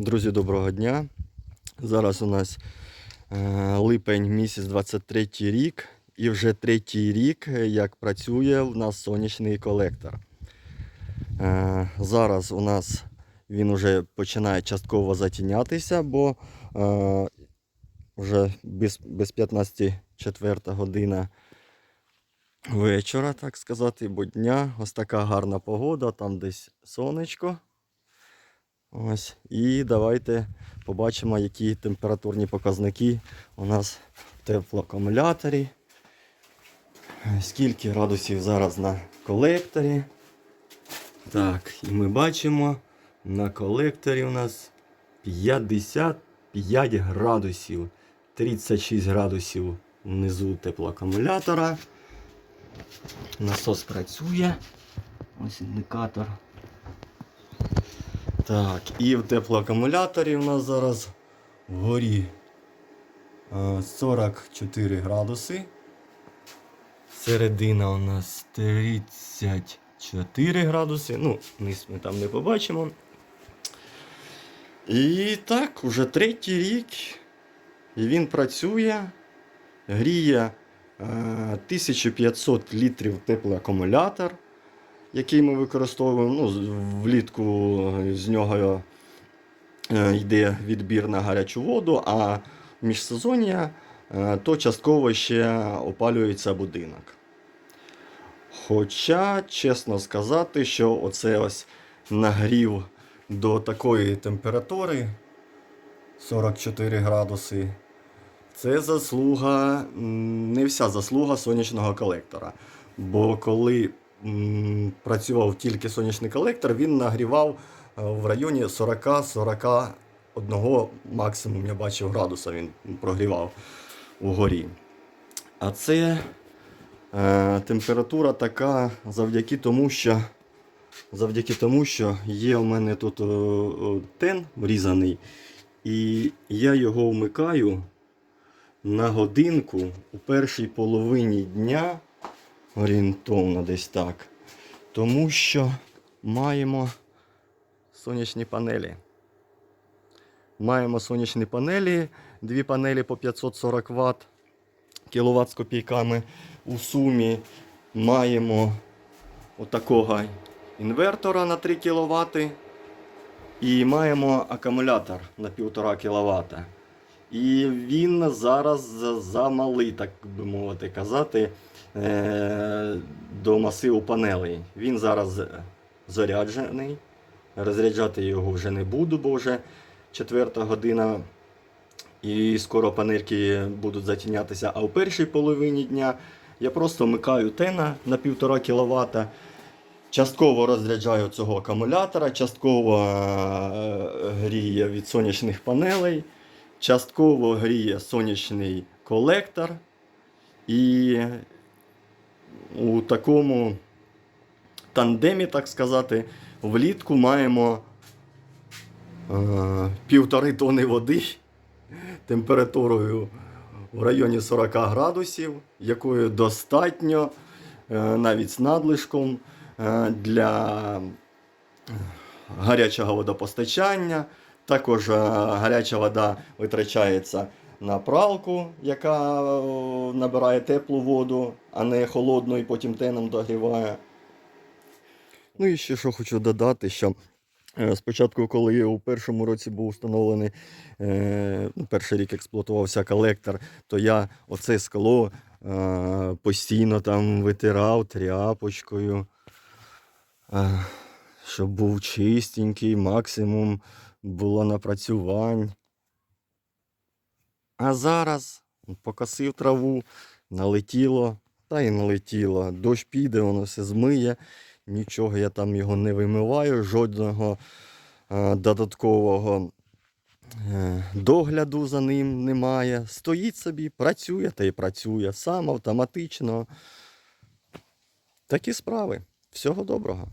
Друзі, доброго дня. Зараз у нас е, липень місяць 23 рік, і вже третій рік, е, як працює у нас сонячний колектор. Е, Зараз у нас він вже починає частково затінятися, бо вже без, без 15 четверта година вечора, так сказати, бо дня. Ось така гарна погода, там десь сонечко. Ось. І давайте побачимо, які температурні показники у нас в теплоакумуляторі. Скільки градусів зараз на колекторі. Так, і ми бачимо, на колекторі у нас 55 градусів. 36 градусів внизу теплоакумулятора. Насос працює. Ось індикатор. Так, і в теплоакумуляторі у нас зараз вгорі е, 44 градуси. Середина у нас 34 градуси. Ну, низ ми там не побачимо. І так, уже третій рік. І він працює, гріє е, 1500 літрів теплий акумулятор який ми використовуємо. Ну, влітку з нього е, йде відбір на гарячу воду, а в міжсезоння е, то частково ще опалюється будинок. Хоча, чесно сказати, що оце ось нагрів до такої температури 44 градуси. Це заслуга, не вся заслуга сонячного колектора. Бо коли працював тільки сонячний колектор, він нагрівав е, в районі 40-41 максимум, я бачив, градуса він прогрівав угорі. А це е, температура така завдяки тому, що завдяки тому, що є у мене тут е, тен врізаний, і я його вмикаю на годинку у першій половині дня, орієнтовно десь так. Тому що маємо сонячні панелі. Маємо сонячні панелі, дві панелі по 540 Вт, кіловат з копійками. У сумі маємо отакого інвертора на 3 кВт і маємо акумулятор на 1,5 кВт. І він зараз замалий, так би мовити казати, е, до масиву панелей. Він зараз заряджений. Розряджати його вже не буду, бо вже четверта година. І скоро панельки будуть затінятися. А у першій половині дня я просто вмикаю тена на 1,5 кВт. Частково розряджаю цього акумулятора, частково е, гріє від сонячних панелей, частково гріє сонячний колектор. І у такому тандемі, так сказати, влітку маємо е, півтори тони води температурою в районі 40 градусів, якою достатньо е, навіть з надлишком е, для гарячого водопостачання. Також е, гаряча вода витрачається на пралку, яка е, набирає теплу воду, а не холодну і потім теном догріває. Ну і ще що хочу додати, що е, спочатку, коли у першому році був встановлений ну, перший рік експлуатувався колектор, то я оце скло постійно там витирав тряпочкою, щоб був чистенький, максимум було напрацювань. А зараз покосив траву, налетіло, та й налетіло. Дощ піде, воно все змиє. Нічого я там його не вимиваю, жодного е, додаткового е, догляду за ним немає. Стоїть собі, працює та й працює сам автоматично. Такі справи. Всього доброго.